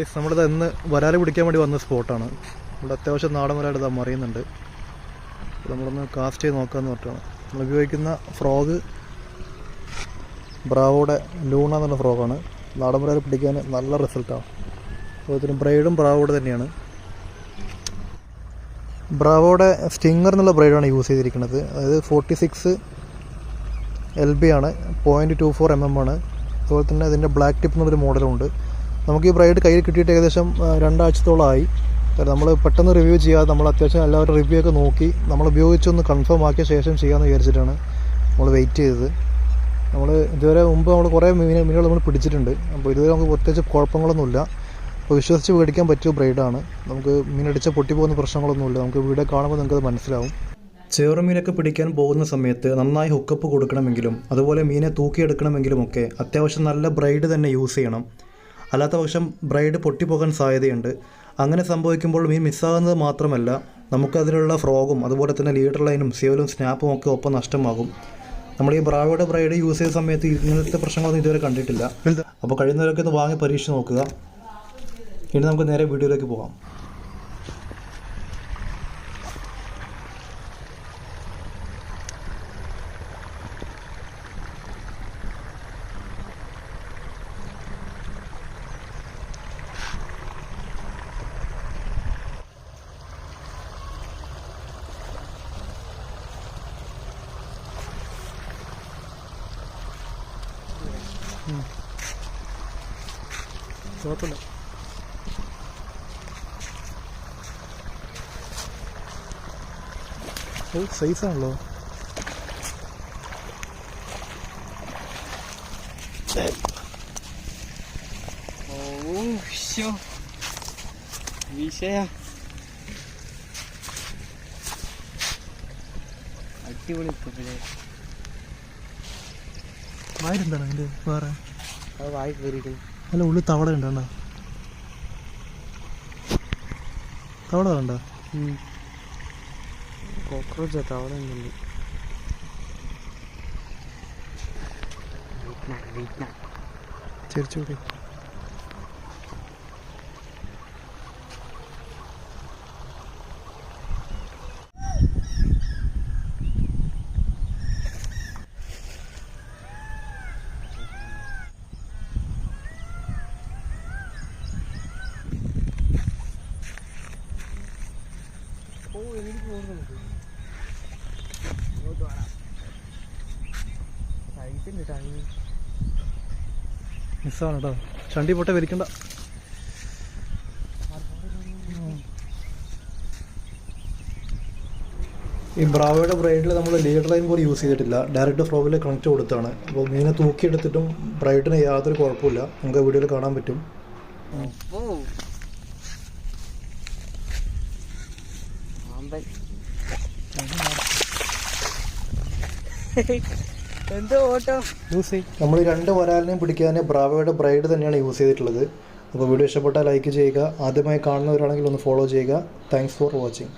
Ace നമ്മളിത് ഇന്ന് വരാൽ പിടിക്കാൻ വേണ്ടി വന്ന സ്പോട്ടാണ്. ഇവിടെ അത്യാവശ്യം നാടൻ വരാൽ ഇതാ മറിയുന്നുണ്ട്. നമ്മളൊന്ന് കാസ്റ്റ് ചെയ്ത് നോക്കാമെന്ന് പറഞ്ഞിട്ടാണ്. നമ്മൾ ഉപയോഗിക്കുന്ന ഫ്രോഗ് ബ്രാവോടെ ലൂണ എന്നുള്ള ഫ്രോഗാണ് നാടൻ വരാൽ പിടിക്കാൻ നല്ല റിസൾട്ടാണ് അതുപോലെ ബ്രൈഡും ബ്രാവോടെ തന്നെയാണ്. ബ്രാവോടെ സ്റ്റിങ്ങർ എന്നുള്ള ബ്രൈഡാണ് യൂസ് ചെയ്തിരിക്കുന്നത്. അതായത് ഫോർട്ടി സിക്സ് എൽ ബി ആണ്. Point two four M M ആണ്. അതുപോലെ തന്നെ അതിന്റെ ബ്ലാക്ക് ടിപ്പ് എന്നുള്ളൊരു മോഡലുണ്ട് നമുക്ക് ഈ ബ്രൈഡ് കയ്യിൽ കിട്ടിയിട്ട് ഏകദേശം രണ്ടാഴ്ചത്തോളമായി നമ്മൾ പെട്ടെന്ന് റിവ്യൂ ചെയ്യാതെ നമ്മൾ അത്യാവശ്യം എല്ലാവരും റിവ്യൂ ഒക്കെ നോക്കി നമ്മൾ ഉപയോഗിച്ചൊന്ന് കൺഫേം ആക്കിയ ശേഷം ചെയ്യാമെന്ന് വിചാരിച്ചിട്ടാണ് നമ്മൾ വെയിറ്റ് ചെയ്തത്. നമ്മൾ ഇതുവരെ മുമ്പ് നമ്മൾ കുറേ മീൻ മീനുകൾ നമ്മൾ പിടിച്ചിട്ടുണ്ട്. അപ്പോൾ ഇതുവരെ നമുക്ക് പ്രത്യേകിച്ച് കുഴപ്പങ്ങളൊന്നുമില്ല. അപ്പോൾ വിശ്വസിച്ച് മേടിക്കാൻ പറ്റിയ ബ്രൈഡാണ്. നമുക്ക് മീനടിച്ച പൊട്ടിപ്പോകുന്ന പ്രശ്നങ്ങളൊന്നുമില്ല. നമുക്ക് വീഡിയോ കാണുമ്പോൾ നിങ്ങൾക്കത് മനസ്സിലാവും. ചെറുമീനൊക്കെ പിടിക്കാൻ പോകുന്ന സമയത്ത് നന്നായി ഹുക്കപ്പ് കൊടുക്കണമെങ്കിലും അതുപോലെ മീനെ തൂക്കിയെടുക്കണമെങ്കിലും ഒക്കെ അത്യാവശ്യം നല്ല ബ്രൈഡ് തന്നെ യൂസ് ചെയ്യണം. അല്ലാത്ത പക്ഷം ബ്രൈഡ് പൊട്ടിപ്പോകാൻ സാധ്യതയുണ്ട്. അങ്ങനെ സംഭവിക്കുമ്പോൾ മീൻ മിസ്സാകുന്നത് മാത്രമല്ല നമുക്കതിലുള്ള ഫ്രോഗും അതുപോലെ തന്നെ ലീഡർ ലൈനും സേവലും സ്നാപ്പും ഒക്കെ ഒപ്പം നഷ്ടമാകും. നമ്മൾ ഈ ബ്രാവയുടെ ബ്രൈഡ് യൂസ് ചെയ്ത സമയത്ത് ഇങ്ങനത്തെ പ്രശ്നങ്ങളൊന്നും ഇതുവരെ കണ്ടിട്ടില്ല. അപ്പോൾ കഴിയുന്നവരൊക്കെ ഒന്ന് വാങ്ങി പരീക്ഷിച്ച് നോക്കുക. ഇനി നമുക്ക് നേരെ വീഡിയോയിലേക്ക് പോകാം. കുഴപ്പമില്ല. ഓ സൈസാണല്ലോ. ശ്ശോ. വിഷയ. അടിപൊളി കുപ്പിലെ വായിലെന്താണ് അതിന്റെ വേറെ? വായി അല്ല ഉള്ളിൽ തവള ഉണ്ടോ തവള കോക്രോച്ച് ഒക്കെ അവിടെ ഉണ്ട് ഓ എനിക്ക് പോകുന്നുണ്ട് സൈസുണ്ട് ടൈം മിസ്സാണ് കേട്ടോ ചണ്ടി പൊട്ടെ വലിക്കണ്ട ഈ ബ്രാവയുടെ ബ്രൈഡിൽ നമ്മൾ ലീഡർ ലൈൻ പോലും യൂസ് ചെയ്തിട്ടില്ല. ഡയറക്റ്റ് ഫ്ലോവിൽ കണക്ട് കൊടുത്താണ്. അപ്പോൾ മീനെ തൂക്കിയെടുത്തിട്ടും ബ്രൈഡിന് യാതൊരു കുഴപ്പമില്ല നമുക്ക് വീഡിയോയിൽ കാണാൻ പറ്റും. ഓ ആമ്പൻ എന്തോ ഓട്ടോ? യൂസ് നമ്മൾ രണ്ട് വരാലിനെയും പിടിക്കാൻ ബ്രാവയുടെ ബ്രൈഡ് തന്നെയാണ് യൂസ് ചെയ്തിട്ടുള്ളത്. അപ്പോൾ വീഡിയോ ഇഷ്ടപ്പെട്ടാൽ ലൈക്ക് ചെയ്യുക. ആദ്യമായി കാണുന്നവരാണെങ്കിൽ ഒന്ന് ഫോളോ ചെയ്യുക. Thanks for watching